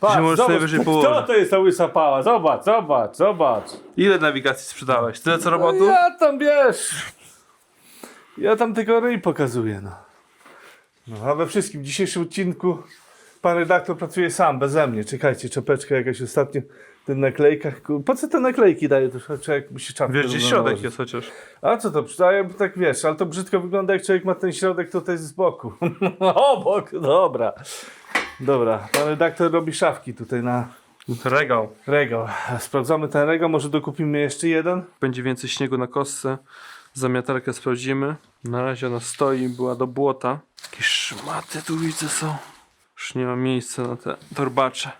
Patrz, możesz zobacz, najwyżej kto położyć. to jest ta łysa pała? Zobacz, zobacz, zobacz. Ile nawigacji sprzedałeś? Tyle co robotu? Ja tam wiesz. Ja tam tylko ryj pokazuję, no. no. A we wszystkim, w dzisiejszym odcinku pan redaktor pracuje sam, beze mnie. Czekajcie, czapeczka jakaś ostatnio w tych naklejkach. Ku- Po co te naklejki daje? To człowiek musi czapkę Wiesz, gdzie równo środek nałożyć. jest chociaż. A co to? Przydaje, tak wiesz, ale to brzydko wygląda, jak człowiek ma ten środek tutaj z boku. Obok, dobra. Dobra, pan redaktor robi szafki tutaj na Regał. regał. Sprawdzamy ten regał, może dokupimy jeszcze jeden? Będzie więcej śniegu na kostce. Zamiatarkę sprawdzimy. Na razie ona stoi, była do błota. Jakieś szmaty tu widzę są. Już nie ma miejsca na te torbacze.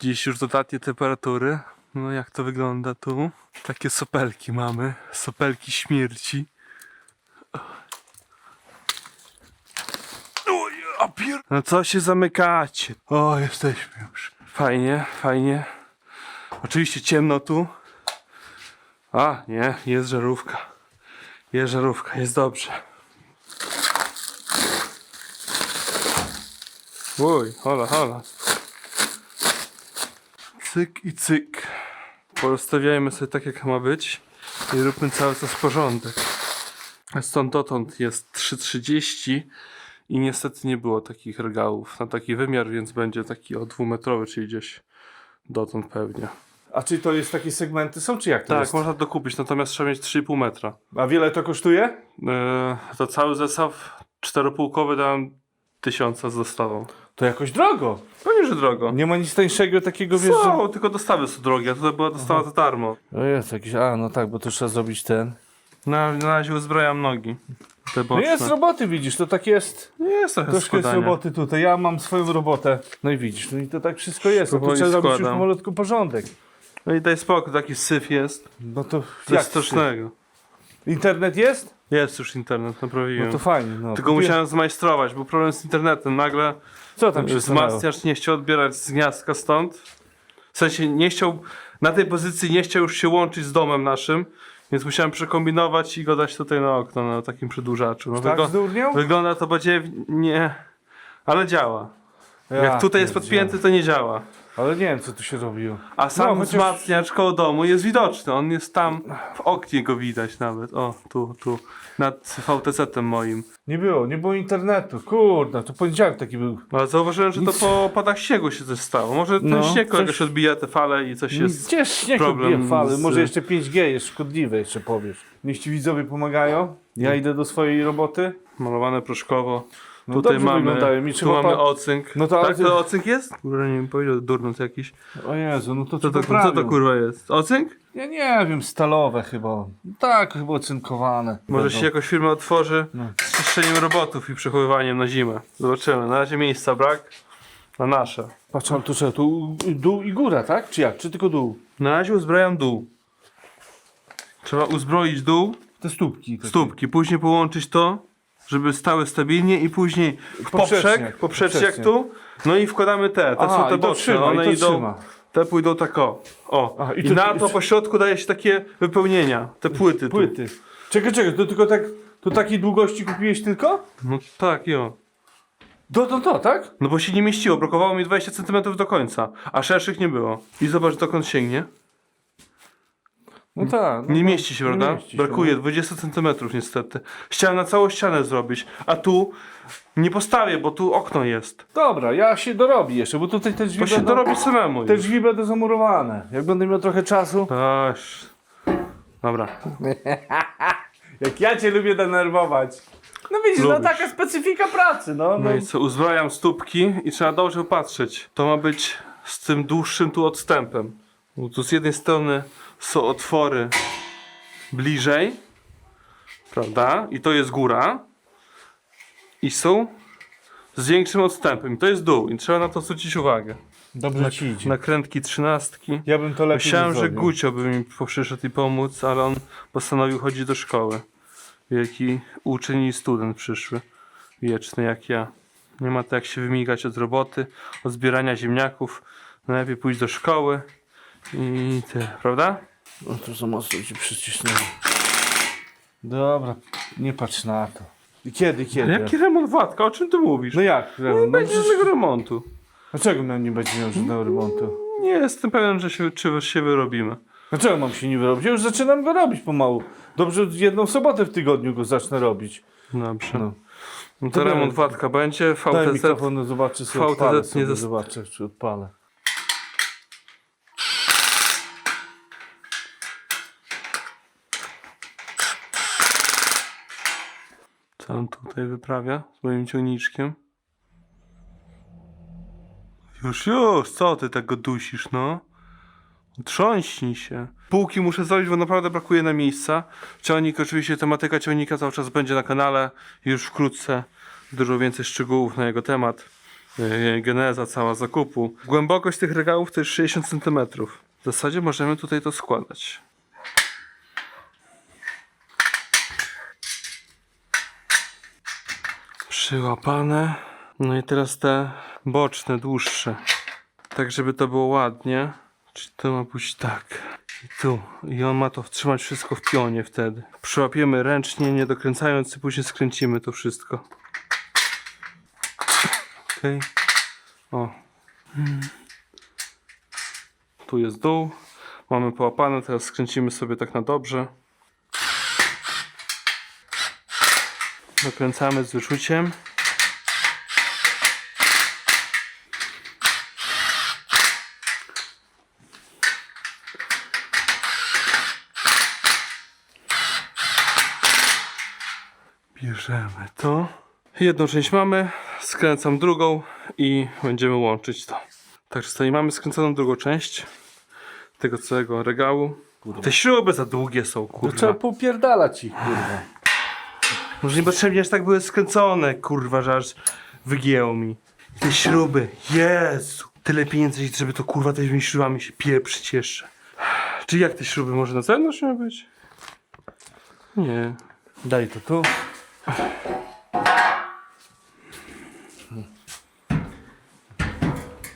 Dziś już dodatnie temperatury. No jak to wygląda tu? Takie sopelki mamy. Sopelki śmierci. A pier... No co się zamykacie? O, jesteśmy już. Fajnie, fajnie. Oczywiście ciemno tu. A, nie, jest żarówka. Jest żarówka, jest dobrze. Uj, hola, hola. Cyk i cyk. Porozstawiajmy sobie tak, jak ma być i róbmy cały czas porządek. Stąd dotąd jest 3,30 i niestety nie było takich regałów na taki wymiar, więc będzie taki o dwumetrowy, czyli gdzieś dotąd pewnie. A czy to jest takie segmenty są, czy jak to Tak, jest? można dokupić, natomiast trzeba mieć 3,5 metra. A wiele to kosztuje? To cały zestaw czteropółkowy dałem tysiąca z dostawą. To jakoś drogo. Pewnie, że drogo. Nie ma nic tańszego takiego, wiesz, że... Są, tylko dostawy są drogie, a tutaj była dostawa za darmo. O jest jakiś, a no tak, bo to trzeba zrobić ten. Na, na razie uzbrajam nogi. Te No boczne. jest roboty, widzisz, to tak jest. Nie jest trochę Troszkę jest składania. roboty tutaj, ja mam swoją robotę. No i widzisz, no i to tak wszystko jest. No to Powoli trzeba zrobić już składam. malutko porządek. No i daj spokój, taki syf jest. No to Coś jak strasznego. Internet jest? Jest już internet, naprawiłem. No to fajnie. No. Tylko musiałem zmajstrować, był problem z internetem. Nagle Co tam się stanęło? wzmacniacz nie chciał odbierać z gniazdka stąd. W sensie nie chciał, na tej pozycji nie chciał już się łączyć z domem naszym, więc musiałem przekombinować i go dać tutaj na okno, na takim przedłużaczu. No, Tak zdurniał? wygląda to bardziej, nie, ale działa. Ja Jak tutaj jest podpięty, to nie działa. Ale nie wiem, co tu się robiło. A sam No, chociaż- wzmacniacz koło domu jest widoczny. On jest tam, w oknie go widać nawet. O, tu, tu, nad VTZ-em moim. Nie było, nie było internetu. Kurde, to poniedziałek taki był. Ale zauważyłem, że to Nic. po padach śniegu się coś stało. Może ten No, śnieg coś- jakoś odbija te fale i coś jest. Gdzie śnieg problem odbija fale? z- Może jeszcze 5G jest szkodliwe, jeszcze powiesz. Niech ci widzowie pomagają. Ja idę do swojej roboty. Malowane proszkowo. No Tutaj dobrze mamy, wyglądają. I tu trzeba mamy pa- ocynk. No to tak, to ocynk jest? Kurwa, nie wiem, powiedział durnut jakiś. O Jezu, no to Co to, co to kurwa jest? Ocynk? Ja nie wiem, stalowe chyba. Tak, chyba ocynkowane. Może się jakoś firma otworzy No. z czyszczeniem robotów i przechowywaniem na zimę. Zobaczymy. Na razie miejsca brak. Na nasze. Patrz, ale tu trzeba, tu dół i góra, tak? Czy jak? Czy tylko dół? Na razie uzbrajam dół. Trzeba uzbroić dół, Te stópki. takie. stópki, później połączyć to, żeby stały stabilnie i później w Poprzeczniak, poprzek, poprzeczniak poprzeczniak. tu, no i wkładamy te, te Aha, są te i to boczne, trzyma, i one to idą, trzyma. te pójdą tak o, o. Aha, i i, to- na to po środku daje się takie wypełnienia, te płyty tu. Płyty. Czekaj, czekaj, to tylko tak, to takiej długości kupiłeś tylko? No tak, jo. To, to, to, tak? No bo się nie mieściło, brakowało mi 20 cm do końca, a szerszych nie było. I zobacz dokąd sięgnie. No tak. No, Nie no, mieści się, nie prawda? mieści się, Brakuje no. 20 cm niestety. Chciałem na całą ścianę zrobić, a tu nie postawię, bo tu okno jest. Dobra, ja się dorobię jeszcze, bo tutaj te drzwi To się będą, dorobi samemu. te już. drzwi będą zamurowane. Jak będę miał trochę czasu. Aż. Dobra. Jak ja cię lubię denerwować. No widzisz, no Lubisz. taka specyfika pracy, no. no. No i co, uzbrajam stópki i trzeba dobrze patrzeć. To ma być z tym dłuższym tu odstępem. Bo tu z jednej strony są otwory bliżej, prawda? I to jest góra. I są z większym odstępem. I to jest dół. I trzeba na to zwrócić uwagę. Dobrze ci idzie. Nakrętki trzynastki. Ja bym to lepiej Myślałem, że zrobił. Gucio by mi przyszedł i pomóc, ale on postanowił chodzić do szkoły. Wielki uczeń i student przyszły. Wieczny jak ja. Nie ma to jak się wymigać od roboty, od zbierania ziemniaków. Najlepiej pójść do szkoły i tyle, prawda? No to za mocno ci przycisnęli. Dobra, nie patrz na to. Kiedy, kiedy? Jaki remont Władka? O czym ty mówisz? No jak? nie remont? No, będzie przecież- żadnego remontu. Dlaczego nie będzie miał żadnego remontu? Nie jestem pewien, że się, czy się wyrobimy. Dlaczego mam się nie wyrobić? Ja już zaczynam go robić pomału. Dobrze, jedną sobotę w tygodniu go zacznę robić. Dobrze. No. No to Dobra. remont Władka będzie. Daj VTZ. mikrofon, no zobaczę, sobie VTZ odpalę nie sobie, zobaczę, czy odpalę. On tutaj wyprawia z moim ciągniczkiem? Już, już, co ty tak go dusisz, no? Trząśnij się. Półki muszę zrobić, bo naprawdę brakuje na miejsca. Ciągnik, oczywiście tematyka ciągnika cały czas będzie na kanale. Już wkrótce dużo więcej szczegółów na jego temat. Yy, Geneza cała zakupu. Głębokość tych regałów to jest 60 cm. W zasadzie możemy tutaj to składać. Przyłapane. No i teraz te boczne, dłuższe. Tak, żeby to było ładnie. Czyli to ma być tak. I tu. I on ma to trzymać wszystko w pionie wtedy. Przyłapiemy ręcznie, nie dokręcając i później skręcimy to wszystko. Okej. O. Mm. Tu jest dół. Mamy połapane, teraz skręcimy sobie tak na dobrze. Dokręcamy z wyczuciem. Bierzemy to. Jedną część mamy, skręcam drugą i będziemy łączyć to. Także tutaj mamy skręconą drugą część tego całego regału. Te śruby za długie są, To kurwa. trzeba popierdalać ich, kurwa. Może niepotrzebnie aż tak były skręcone, kurwa, że aż wygięło mi. Te śruby, Jezu. Tyle pieniędzy, żeby to kurwa tymi śrubami się pieprzyć jeszcze. Czy jak te śruby może na zewnątrz miały być? Nie. Daj to tu.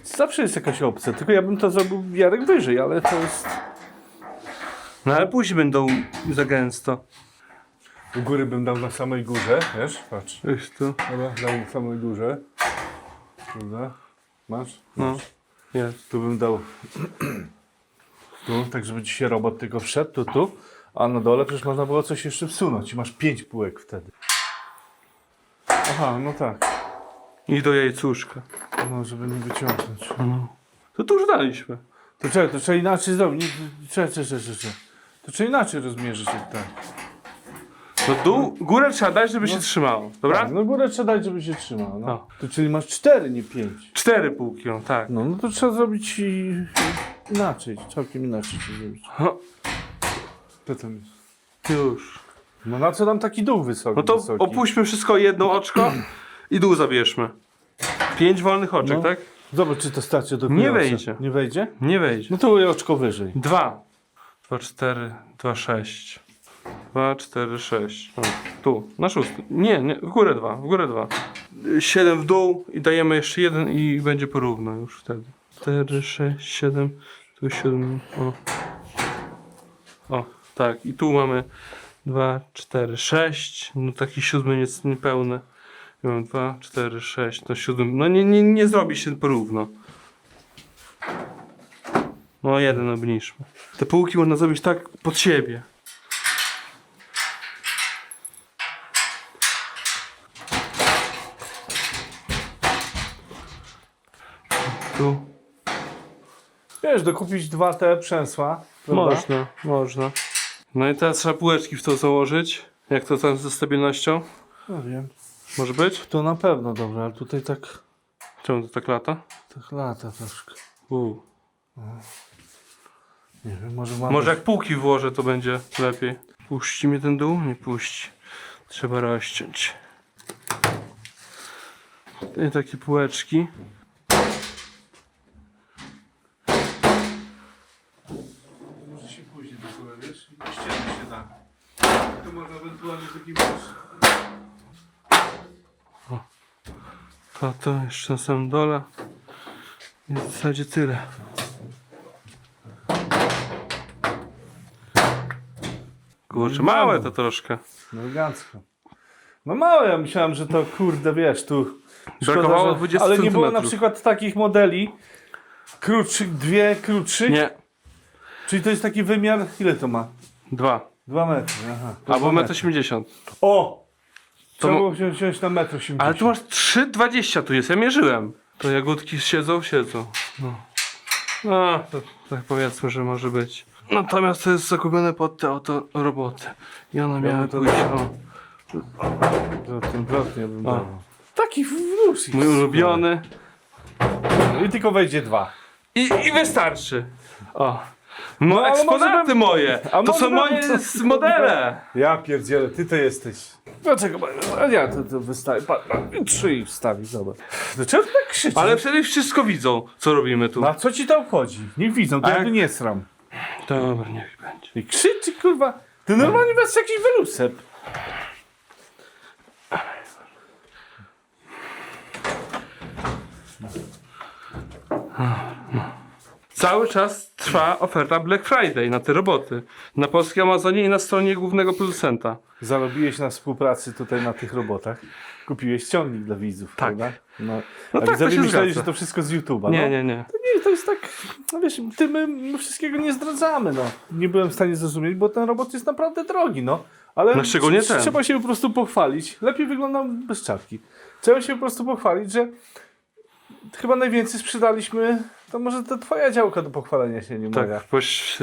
Zawsze jest jakaś opcja, tylko ja bym to zrobił Jarek wyżej, ale to jest... No ale później będą za gęsto. U góry bym dał na samej górze, wiesz? Patrz. Weź tu. Dobra, dał na samej górze. Prawda? Masz? No. Jest. Tu bym dał tu, tak żeby ci się robot tylko wszedł, tu, tu. A na dole przecież można było coś jeszcze wsunąć i masz pięć półek wtedy. Aha, no tak. I do jajcuszka. No, żeby nie wyciągnąć. To tu już daliśmy. To czekaj, to trzeba inaczej zrobić. Nie, Czekaj, czekaj, czekaj, czekaj. To trzeba inaczej rozmierzyć jak tak. No dół, górę trzeba dać, żeby się trzymało. Dobra? Tak, no górę trzeba dać, żeby się trzymał. No. No. To czyli masz cztery, nie pięć. Cztery półki, no tak. No, no to trzeba zrobić i... inaczej, całkiem inaczej się zrobić. No, Co tam jest? już. No na co nam taki dół wysoki? No to wysoki? opuśćmy wszystko jedno oczko i dół zabierzmy. Pięć wolnych oczek, No. tak? Zobacz, czy to starczy do Nie wejdzie. Nie wejdzie? Nie wejdzie. No to oczko wyżej. Dwa. Dwa, cztery, dwa, sześć. Dwa, cztery, sześć. O, tu, na szósty. Nie, nie, w górę dwa, w górę dwa. Y, Siedem w dół i dajemy jeszcze jeden i będzie porówno już wtedy. Cztery, sześć, siedem, tu siedem, o. O, tak, i tu mamy dwa, cztery, sześć. No taki siódmy jest niepełny. I mam dwa, cztery, sześć, to siódmy. No nie, nie, nie zrobi się porówno. No jeden obniżmy. Te półki można zrobić tak pod siebie. Tu. Wiesz, dokupić dwa te przęsła. Prawda? Można, można. No i teraz trzeba półeczki w to założyć. Jak to tam ze stabilnością? No wiem. Może być? To na pewno dobrze, ale tutaj tak, Czemu to tak lata? tak lata troszkę. U. Nie wiem, może mamy... Może jak półki włożę, to będzie lepiej. Puści mnie ten dół? Nie puści. Trzeba rozciąć. I takie półeczki. Może się później do góry, wiesz? I ściemy się da. To można ewentualnie taki To to jeszcze na samym dole. I w zasadzie tyle. Kurczę, małe to troszkę. No elegancko. No małe, ja myślałem, że to kurde, wiesz, tu... Brakowało że- 20 Ale nie było na przykład takich modeli krótszych, dwie krótszych? Nie, Czyli to jest taki wymiar, ile to ma? dwa. Dwa metry, aha. Albo metr metry. 80. O! Trzeba było wziąć, wziąć na metr 80. Ale tu masz 3,20 tu jest, ja mierzyłem. To jagódki siedzą, siedzą. No, no to tak powiedzmy, że może być. Natomiast to jest zakupione pod te oto roboty. I one miały to- pójść o ten blok nie bym dawał. Taki wróż. mój ulubiony. I tylko wejdzie dwa. I, i wystarczy. O. No, ale może eksponaty bym- moje. a To może są bym- moje s- modele. Ja pierdzielę, ty to jesteś. Dlaczego? A ja to, to wystawię. Pa, pa, trzy i wstawi, zobacz. Dlaczego tak krzyczysz? Ale przecież wszystko widzą, co robimy tu. No a co ci to obchodzi? Niech widzą, to A ja jak- tu nie sram. Dobra, niech będzie. I krzyczy, kurwa. Ty normalnie masz jakiś wylusep. Cały czas trwa oferta Black Friday na te roboty. Na polskiej Amazonie i na stronie głównego producenta. Zarobiłeś na współpracy tutaj na tych robotach. Kupiłeś ciągnik dla widzów, Tak. prawda? No, No tak, to się myśleli, że to wszystko z YouTube'a. Nie, no. nie, nie. Nie, to jest tak, no wiesz, ty my, my wszystkiego nie zdradzamy, no. Nie byłem w stanie zrozumieć, bo ten robot jest naprawdę drogi, no. Ale No, szczególnie ten. trzeba się po prostu pochwalić. Lepiej wyglądam bez czapki. Trzeba się po prostu pochwalić, że chyba najwięcej sprzedaliśmy, to może to twoja działka do pochwalenia się, nie moja. Tak, boś...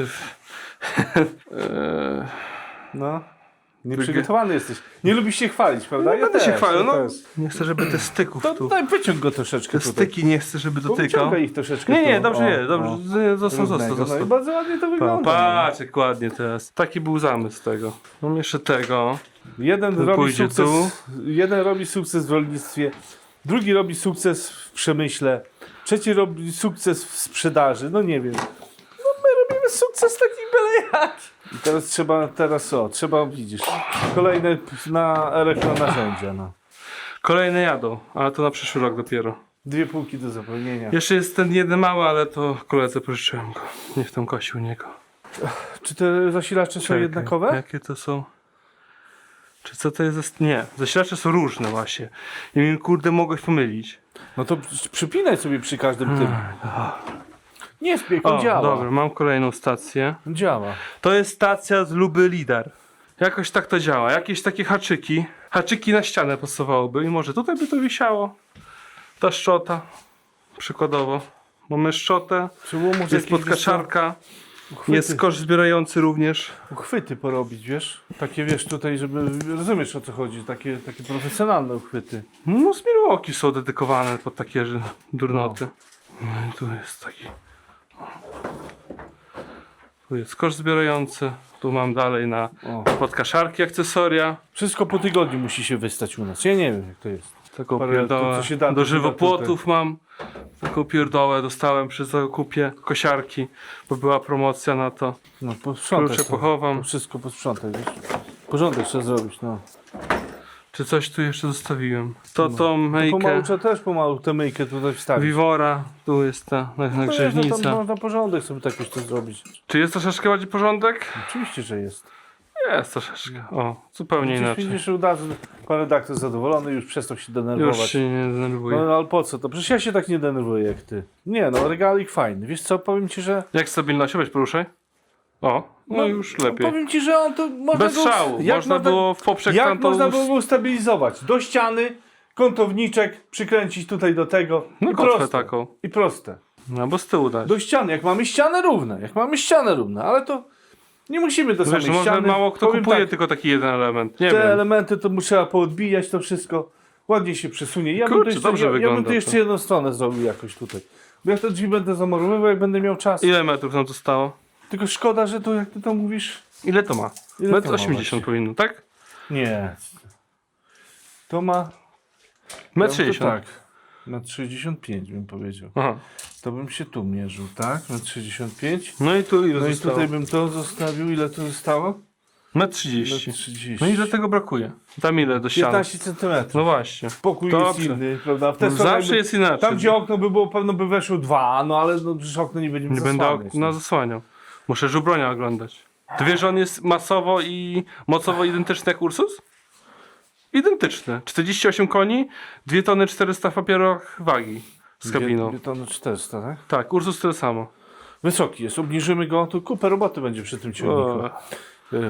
No. Nieprzygotowany jesteś. Nie lubisz się chwalić, prawda? no, ja będę też, się chwalił, no. Nie chcę, żeby te styków To tu... daj wyciąg go troszeczkę Te tutaj. styki nie chcę, żeby dotykał. Wyciągaj ich troszeczkę Nie, nie, tu. dobrze O, jest, dobrze. o. Nie, Zostaw, zostaw, Równego. No i bardzo ładnie to wygląda. patrz, jak ładnie teraz. Taki był zamysł tego. Mam jeszcze tego. Jeden Ten robi, sukces, tu. jeden robi sukces w rolnictwie, drugi robi sukces w przemyśle, trzeci robi sukces w sprzedaży. No nie wiem. No my robimy sukces taki byle jak. I teraz trzeba, teraz o, trzeba, widzisz, kolejne na elektronarzędzia. No. Kolejne jadą, ale to na przyszły rok dopiero. Dwie półki do zapełnienia. Jeszcze jest ten jeden mały, ale to koledze pożyczyłem go. Niech tam kosi u niego. Czy te zasilacze są jednakowe? Jakie to są? Czy co to jest? Nie, zasilacze są różne właśnie. I mi kurde mogłeś pomylić. No to przypinaj sobie przy każdym tym. Nie spiek, on O, działa. dobra, mam kolejną stację. On działa. To jest stacja z Luby Lidar. Jakoś tak to działa. Jakieś takie haczyki. Haczyki na ścianę pasowałoby i może tutaj by to wisiało. Ta szczota. Przykładowo. Mamy szczotę. Trzeba było może Jest jakieś, podkaszarka. Uchwyty. Jest kosz zbierający również. uchwyty porobić, wiesz? Takie wiesz tutaj, żeby rozumiesz o co chodzi, takie, takie profesjonalne uchwyty. No z Milwaukee są dedykowane pod takie że- durnoty. No i tu jest taki. Tu jest kosz zbierający. Tu mam dalej na O. podkaszarki akcesoria. Wszystko po tygodniu musi się wystać u nas. Ja nie wiem jak to jest. Taką Parę- pierdołę. to, co się da, to Do się da żywopłotów mam. Taką pierdołę dostałem przy zakupie kosiarki, bo była promocja na to. No Klucze sobie. pochowam. To wszystko posprzątaj, wiesz? Porządek trzeba zrobić, no. Czy coś tu jeszcze zostawiłem? To tą no pomału trzeba też pomału tę myjkę tutaj wstawić. Vivora. Tu jest ta No jest, no nagrzewnica. tam można porządek sobie tak już to zrobić. Czy jest troszeczkę bardziej porządek? Oczywiście, że jest. Jest troszeczkę. O, zupełnie Przecież inaczej. widzisz, razu pan redaktor zadowolony, już przestał się Już denerwować. się nie denerwuję. No ale po co to? Przecież ja się tak nie denerwuję jak ty. Nie no, regalik fajny. Wiesz co, powiem ci, że... Jak stabilność? Weź poruszaj. O, no, już lepiej. Powiem ci, że on to można Bez go- szału. jak Można można- było w poprzek Jak tamtą... można było go ustabilizować? Do ściany, kątowniczek, przykręcić tutaj do tego. No i proste. taką. I proste. No bo z tyłu dać. Do ściany, jak mamy ścianę równe. Jak mamy ścianę równe, ale to nie musimy do Wiesz, samej może ściany. mało kto Powiem kupuje tak, tylko taki jeden element. Nie Te wiem. elementy to mu trzeba poodbijać to wszystko. Ładnie się przesunie. Ja, bym, Kurczę, to jeszcze, dobrze ja, ja bym wygląda tu to. jeszcze jedną stronę zrobił jakoś tutaj. Bo ja te drzwi będę zamorowywał, jak będę miał czas. Ile metrów nam zostało? Tylko szkoda, że to jak ty to mówisz. Ile to ma? Ile to Metr ma 80 powinno, tak? Nie. To ma. Metr ja bym to 60. Tak. Na 65 bym powiedział. Aha. To bym się tu mierzył, tak? Na 65. No i tu ile No i zostało? tutaj bym to zostawił. Ile to zostało? Metr Na 30. 30. No i ile tego brakuje? Tam ile do ściany? 15 centymetrów. No właśnie. Pokój jest Dobrze. inny, prawda? W No zawsze jakby- jest inaczej. Tam gdzie okno by było, pewno by weszło dwa, no ale no, przecież okno nie będzie Nie będę zasłaniać, okna no. zasłaniał. Muszę żubronia oglądać. Ty wiesz, że on jest masowo i mocowo identyczny jak Ursus? Identyczny. 48 koni, 2 tony 400 w papierach wagi z kabiną. Dwie, dwie tony 400, tak? Tak, Ursus tyle samo. Wysoki jest, obniżymy go, to kupę roboty będzie przy tym ciągniku. O,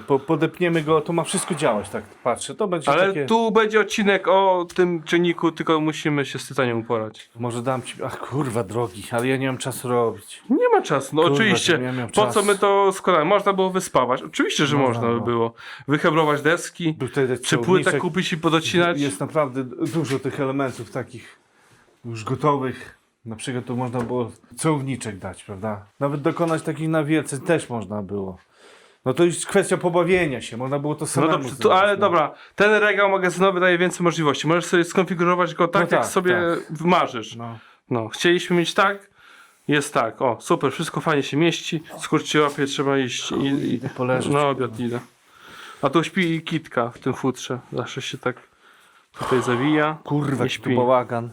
Po, podepniemy go, to ma wszystko działać, tak patrzę. To będzie ale takie... tu będzie odcinek o tym czynniku, tylko musimy się z tytaniem uporać. Może dam ci... Ach kurwa drogi, ale ja nie mam czasu robić. Nie ma czasu, no Kurwa, oczywiście. to nie miał Po czasu. co my to składamy? Można było wyspawać. Oczywiście, że Można można, by było. było. Wyhebrować deski, Był czy płytę kupić i podocinać. Jest naprawdę dużo tych elementów takich już gotowych. Na przykład tu można było cełowniczek dać, prawda? Nawet dokonać takich na wielce też można było. No to już kwestia pobawienia się, można było to No samemu dobrze, to, zrobić, ale no. dobra, ten regał magazynowy daje więcej możliwości. Możesz sobie skonfigurować go tak, No jak tak, sobie marzysz. No. No, chcieliśmy mieć tak, jest tak. O, super, wszystko fajnie się mieści. Skurczy łapie, trzeba iść i, i Idę poleżeć. no obiad idę. A tu śpi kitka w tym futrze. Zawsze się tak tutaj zawija. Kurwa, jaki śpi. bałagan.